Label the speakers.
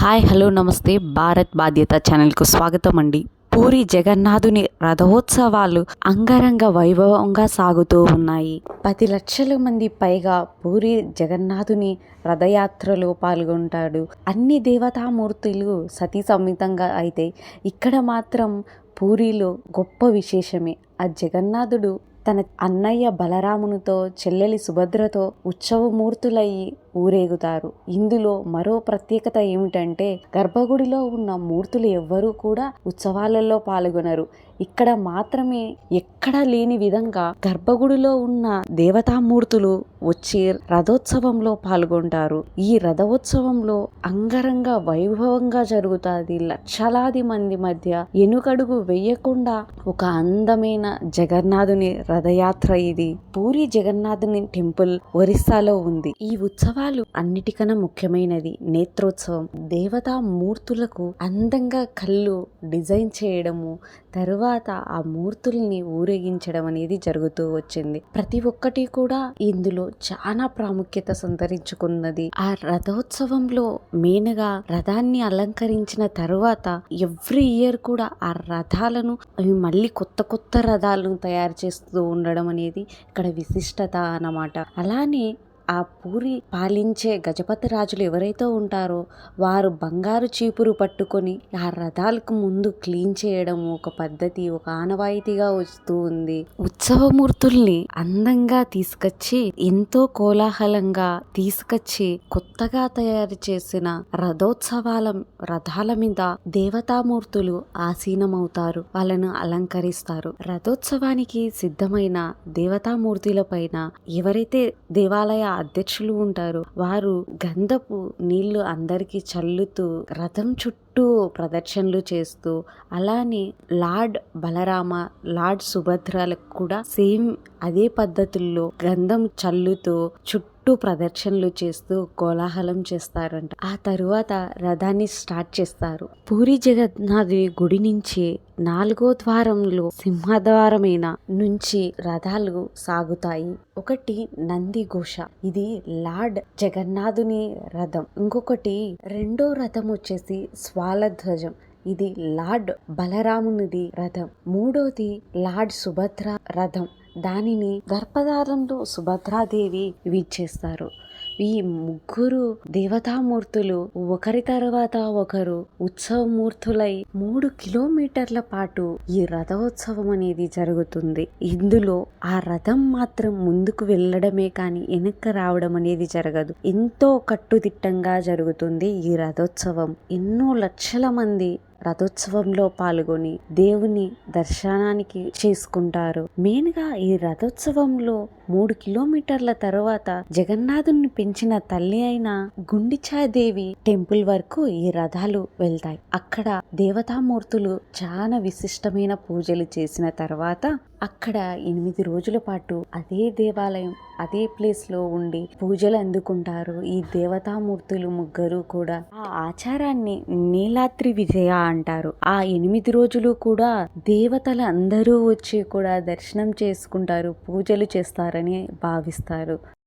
Speaker 1: Hi hello నమస్తే. భారత్ బాధ్యత ఛానల్కు స్వాగతం అండి. పూరి జగన్నాథుని రథోత్సవాలు అంగరంగ వైభవంగా సాగుతూ ఉన్నాయి. పది లక్షల మంది పైగా పూరి జగన్నాథుని రథయాత్రలో పాల్గొంటాడు. అన్ని దేవతామూర్తులు సతీ సమితంగా అయితే ఇక్కడ మాత్రం పూరిలో గొప్ప విశేషమే. ఆ జగన్నాథుడు తన అన్నయ్య బలరామునితో చెల్లెలి సుభద్రతో ఉత్సవమూర్తులయ్యి ఊరేగుతారు. ఇందులో మరో ప్రత్యేకత ఏమిటంటే గర్భగుడిలో ఉన్న మూర్తులు ఎవ్వరూ కూడా ఉత్సవాలలో పాల్గొనరు. ఇక్కడ మాత్రమే ఎక్కడా లేని విధంగా గర్భగుడిలో ఉన్న దేవతామూర్తులు వచ్చి రథోత్సవంలో పాల్గొంటారు. ఈ రథోత్సవంలో అంగరంగ వైభవంగా జరుగుతుంది. లక్షలాది మంది మధ్య ఎనుకడుగు వెయ్యకుండా ఒక అందమైన జగన్నాథుని రథయాత్ర ఇది. పూరి జగన్నాథుని టెంపుల్ ఒరిస్సాలో ఉంది. ఈ ఉత్సవాలు అన్నిటికన్నా ముఖ్యమైనది నేత్రోత్సవం. దేవతా మూర్తులకు అందంగా కళ్ళు డిజైన్ చేయడము తరువాత ఆ మూర్తుల్ని ఊరేగించడం అనేది జరుగుతూ వచ్చింది. ప్రతి ఒక్కటి కూడా ఇందులో చాలా ప్రాముఖ్యత సంతరించుకున్నది. ఆ రథోత్సవంలో మెయిన్గా రథాన్ని అలంకరించిన తరువాత ఎవ్రీ ఇయర్ కూడా ఆ రథాలను అవి మళ్ళీ కొత్త కొత్త రథాలను తయారు చేస్తూ ఉండడం అనేది ఇక్కడ విశిష్టత అన్నమాట. అలానే ఆ పూరి పాలించే గజపతి రాజులు ఎవరైతే ఉంటారో వారు బంగారు చీపురు పట్టుకొని ఆ రథాలకు ముందు క్లీన్ చేయడం ఒక పద్ధతి ఒక ఆనవాయితీగా వస్తూ ఉంది. ఉత్సవమూర్తుల్ని అందంగా తీసుకొచ్చి ఎంతో కోలాహలంగా తీసుకొచ్చి కొత్తగా తయారు చేసిన రథోత్సవాల రథాల మీద దేవతామూర్తులు ఆసీనమవుతారు వాళ్ళను అలంకరిస్తారు. రథోత్సవానికి సిద్ధమైన దేవతామూర్తుల పైన ఎవరైతే దేవాలయ అధ్యక్షులు ఉంటారు. వారు గంధపు నీళ్ళు అందరికీ చల్లుతూ రథం చుట్టూ చుట్టూ ప్రదర్శనలు చేస్తూ అలానే లార్డ్ బలరామ లార్డ్ సుభద్రలకు కూడా సేమ్ అదే పద్ధతుల్లో గంధం చల్లుతూ చుట్టూ చుట్టూ ప్రదర్శనలు చేస్తూ కోలాహలం చేస్తారంట. ఆ తరువాత రథాన్ని స్టార్ట్ చేస్తారు. పూరి జగన్నాథుని గుడి నుంచి నాలుగో ద్వారంలో సింహద్వారమైన నుంచి రథాలు సాగుతాయి. ఒకటి నంది ఘోష ఇది లార్డ్ జగన్నాథుని రథం. ఇంకొకటి రెండో రథం వచ్చేసి స్వా బాలధ్వజం. ఇది లార్డ్ బలరామునిది రథం. మూడోది లార్డ్ సుభద్ర రథం. దానిని గర్భధారంలో సుభద్రాదేవి విచ్చేస్తారు ఈ ముగ్గురు దేవతామూర్తులు ఒకరి తర్వాత ఒకరు ఉత్సవమూర్తులై మూడు కిలోమీటర్ల పాటు ఈ రథోత్సవం అనేది జరుగుతుంది. ఇందులో ఆ రథం మాత్రం ముందుకు వెళ్ళడమే కానీ వెనక్కి రావడం అనేది జరగదు. ఎంతో కట్టుదిట్టంగా జరుగుతుంది ఈ రథోత్సవం. ఎన్నో లక్షల మంది రథోత్సవంలో పాల్గొని దేవుని దర్శనానికి చేసుకుంటారు. మెయిన్గా ఈ రథోత్సవంలో మూడు కిలోమీటర్ల తర్వాత జగన్నాథుని పెంచిన తల్లి అయిన గుండిచాదేవి టెంపుల్ వరకు ఈ రథాలు వెళ్తాయి. అక్కడ దేవతామూర్తులు చాలా విశిష్టమైన పూజలు చేసిన తర్వాత అక్కడ ఎనిమిది రోజుల పాటు అదే దేవాలయం అదే ప్లేస్లో ఉండి పూజలు అందుకుంటారు. ఈ దేవతామూర్తులు ముగ్గురు కూడా ఆ ఆచారాన్ని నీలాద్రి విజయ అంటారు. ఆ ఎనిమిది రోజులు కూడా దేవతలు అందరూ వచ్చి కూడా దర్శనం చేసుకుంటారు పూజలు చేస్తారని భావిస్తారు.